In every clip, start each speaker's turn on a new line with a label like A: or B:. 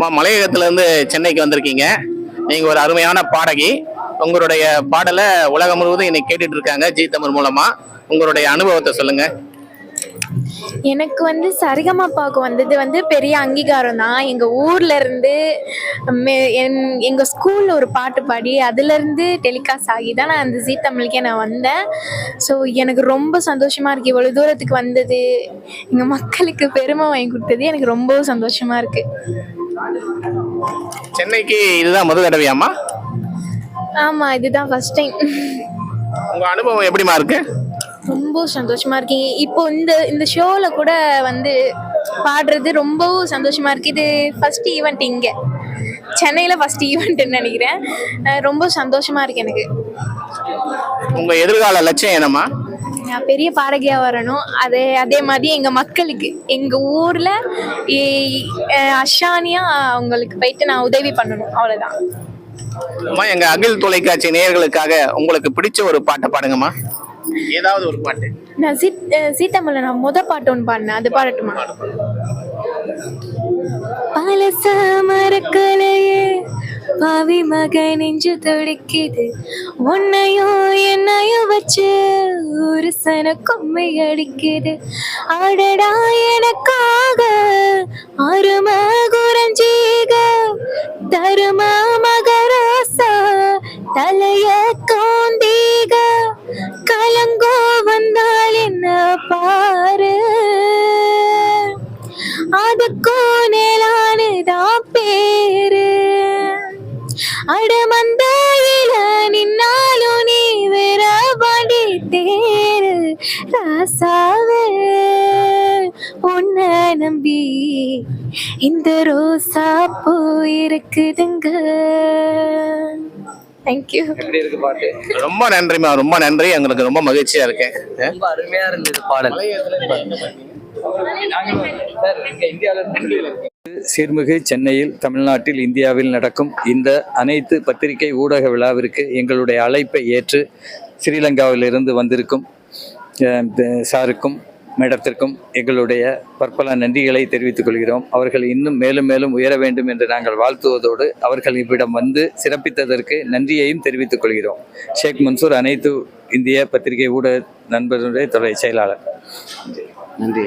A: அம்மா சென்னைக்கு வந்திருக்கீங்க. நீங்கள் ஒரு அருமையான பாடகி. உங்களுடைய பாடலை உலகம் முழுவதும் இன்னைக்கு கேட்டுட்டு இருக்காங்க ஜி தமிழ் மூலமா. உங்களுடைய அனுபவத்தை சொல்லுங்க.
B: எனக்கு வந்து சரிகமாப்பாவுக்கு வந்தது வந்து பெரிய அங்கீகாரம் தான். எங்கள் ஊரில் இருந்து மே- என்- ஒரு பாட்டு பாடி அதுலேருந்து டெலிகாஸ்ட் ஆகி தான் நான் அந்த ஜீ தமிழுக்கே நான் வந்தேன். ஸோ எனக்கு ரொம்ப சந்தோஷமாக இருக்குது இவ்வளோ தூரத்துக்கு வந்தது எங்கள் மக்களுக்கு பெருமை வாங்கி கொடுத்தது எனக்கு ரொம்ப சந்தோஷமாக இருக்குது
A: சென்னைக்கு இதுதான் முதல் தடவையாம்மா?
B: ஆமா இதுதான் ஃபர்ஸ்ட் டைம்
A: உங்க அனுபவம் எப்படிமா இருக்கு?
B: ரொம்ப சந்தோஷமா இருக்கீங்க இப்போ இந்த இந்த ஷோல கூட வந்து பாடுறது ரொம்பவும் சந்தோஷமா இருக்கு. இது ஃபர்ஸ்ட் ஈவெண்ட் இங்க. சென்னையில ஃபர்ஸ்ட் ஈவெண்ட்னு நினைக்கிறேன். ரொம்ப சந்தோஷமா இருக்கு எனக்கு.
A: உங்க எதிர்கால லட்சியம் என்னம்மா?
B: நான் பெரிய பாடகியா வரணும். அதே அதே மாதிரி எங்க மக்களுக்கு எங்க ஊர்ல இ- அஹ் அஷானியா அவங்களுக்கு போயிட்டு நான் உதவி பண்ணணும். அவ்வளவுதான்.
A: அம்மா எங்க அகில் தொலைக்காட்சி நேயர்களுக்காக உங்களுக்கு பிடிச்ச ஒரு பாட்டை பாடுங்கம்மா. ஏதாவது ஒரு பாட்டு.
B: நான் சீ அஹ் சீத்தமிழ்ல நான் முத பாட்டு ஒன்று பாடினேன். அது பாடட்டுமா? பழச மறக்கலையே. பாவி மகை நெஞ்சு துடிக்குது. உன்னையும் என்னையும் வச்சு ஒரு சன கொம்மை அடிக்குது. அடடா எனக்காக அரும குரஞ்சீக தரும மகராசா தலைய காந்தீக கலங்கோ வந்தால் என்ன பாரு? அதுக்கும் நேலானுதான் பேர். அடமந்தாயில நின்னாலும் நீ வேற பாண்டி தேரு. ராசாவே உன்னை நம்பி இந்த ரோசா பூ இருக்குதுங்க. தேங்க்யூ
C: எப்படி இருக்கு பாட்டு?
A: ரொம்ப நன்றிம்மா ரொம்ப நன்றி. எங்களுக்கு ரொம்ப மகிழ்ச்சியா இருக்கேன்
C: ரொம்ப அருமையா இருந்தது பாடல். சார் இங்க இந்தியாவில சீர்மிகு சென்னையில் தமிழ்நாட்டில் இந்தியாவில் நடக்கும் இந்த அனைத்து பத்திரிகை ஊடக விழாவிற்கு எங்களுடைய அழைப்பை ஏற்று ஸ்ரீலங்காவிலிருந்து வந்திருக்கும் சாருக்கும் மேடத்திற்கும் எங்களுடைய பற்பல நன்றிகளை தெரிவித்துக் கொள்கிறோம். அவர்கள் இன்னும் மேலும் மேலும் உயர வேண்டும் என்று நாங்கள் வாழ்த்துவதோடு அவர்கள் இவ்விடம் வந்து சிறப்பித்ததற்கு நன்றியையும் தெரிவித்துக் கொள்கிறோம். ஷேக் மன்சூர் அனைத்து இந்திய பத்திரிகை ஊடக நண்பர்களுடைய துறை செயலாளர். நன்றி.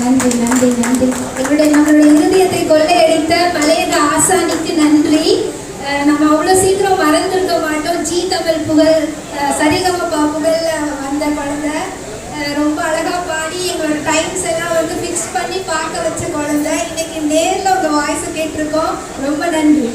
D: நன்றி நன்றி நன்றி. எங்களுடைய நம்மளுடைய இருதயத்தை கொள்ளையடித்த மலையக ஆசானிக்கு நன்றி. நம்ம அவ்வளோ சீக்கிரம் மறந்துருக்க மாட்டோம். ஜி தமிழ் புகழ் சரிகமப்பா புகழில் வந்த குழந்தை. ரொம்ப அழகா பாடி எங்களோட டைம்ஸ் எல்லாம் வந்து ஃபிக்ஸ் பண்ணி பார்க்க வச்ச குழந்தை. இன்னைக்கு நேரில் உங்க வாய்ஸை கேட்டிருக்கோம். ரொம்ப நன்றி.